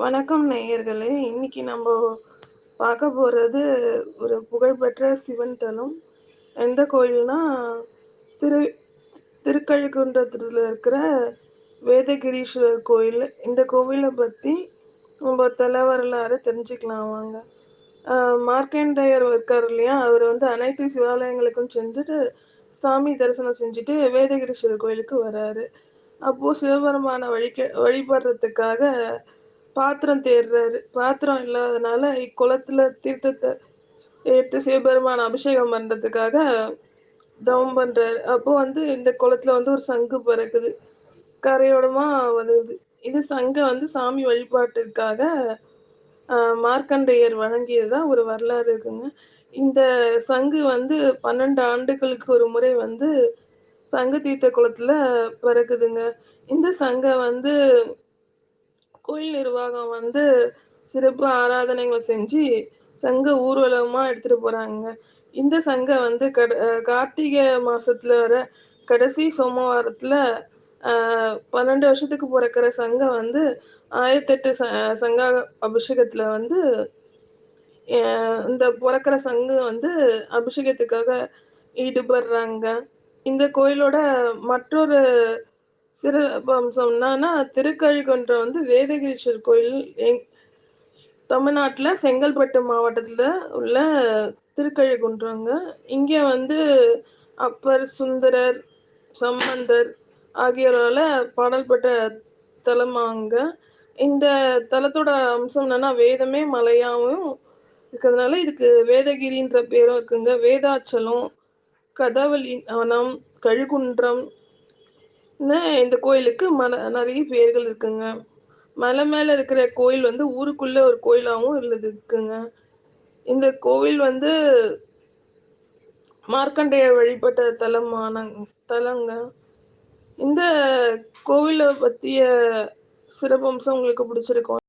வணக்கம் நேயர்களே. இன்னைக்கு நம்ம பார்க்க போறது ஒரு புகழ்பெற்ற சிவன் தலம். எந்த கோயில்னா திரு திருக்கழுக்குன்றத்துல இருக்கிற வேதகிரீஸ்வரர் கோயில். இந்த கோவிலை பத்தி நம்ம தல வரலாறு தெரிஞ்சுக்கலாம் வாங்க. மார்க்கண்டையர் மார்க்கண்டேயர் இருக்கார் இல்லையா? அவர் வந்து அனைத்து சிவாலயங்களுக்கும் சென்றுட்டு சாமி தரிசனம் செஞ்சுட்டு வேதகிரீஸ்வரர் கோயிலுக்கு வராரு. அப்போ சிவபெருமான வழிக்க வழிபடுறதுக்காக பாத்திரம் தேடுறாரு. பாத்திரம் இல்லாதனால இக்குளத்துல தீர்த்தத்தை எடுத்து சிவபெருமான் அபிஷேகம் பண்றதுக்காக தவம் பண்றாரு. அப்போ வந்து இந்த குளத்துல வந்து ஒரு சங்கு பிறக்குது. கரையோடமா வருது இது சங்கை வந்து சாமி வழிபாட்டுக்காக ஆஹ் மார்க்கண்டேயர் வழங்கியதா ஒரு வரலாறு இருக்குங்க. இந்த சங்கு வந்து பன்னெண்டு ஆண்டுகளுக்கு ஒரு முறை வந்து சங்கு தீர்த்த குளத்துல பிறக்குதுங்க. இந்த சங்கை வந்து கோயில் நிர்வாகம் வந்து சிறப்பு ஆராதனைகள் செஞ்சு சங்க ஊர்வலமா எடுத்துட்டு போறாங்க. இந்த சங்கம் வந்து கட கார்த்திகை மாசத்துல வர கடைசி சோமவாரத்துல பன்னெண்டு வருஷத்துக்கு பிறக்கிற சங்கம் வந்து ஆயிரத்தெட்டு ச சங்க அபிஷேகத்துல வந்து இந்த பிறக்கிற சங்கம் வந்து அபிஷேகத்துக்காக ஈடுபடுறாங்க. இந்த கோயிலோட மற்றொரு சிறப்பம்சம் என்னன்னா திருக்கழிகுன்றம் வந்து வேதகிரீஸ்வரர் கோயில் எங் செங்கல்பட்டு மாவட்டத்தில் உள்ள திருக்கழிகுன்றங்க. இங்கே வந்து அப்பர் சுந்தரர் சம்பந்தர் ஆகியோரால் பாடல்பட்ட தலமாங்க இந்த தலத்தோட அம்சம் என்னன்னா வேதமே மலையாகவும் இருக்கிறதுனால இதுக்கு வேதகிரின்ற பேரும் இருக்குங்க. வேதாச்சலம் கதவலி வனம் கழுகுன்றம் இந்த கோயிலுக்கு மல நிறைய பேர்கள் இருக்குங்க. மலை மேல இருக்கிற கோயில் வந்து ஊருக்குள்ள ஒரு கோயிலாகவும் உள்ளது இருக்குங்க. இந்த கோவில் வந்து மார்க்கண்டேய வழிபட்ட தலமான தலங்க. இந்த கோவிலை பத்திய சிறப்பம்சம் உங்களுக்கு பிடிச்சிருக்கும்.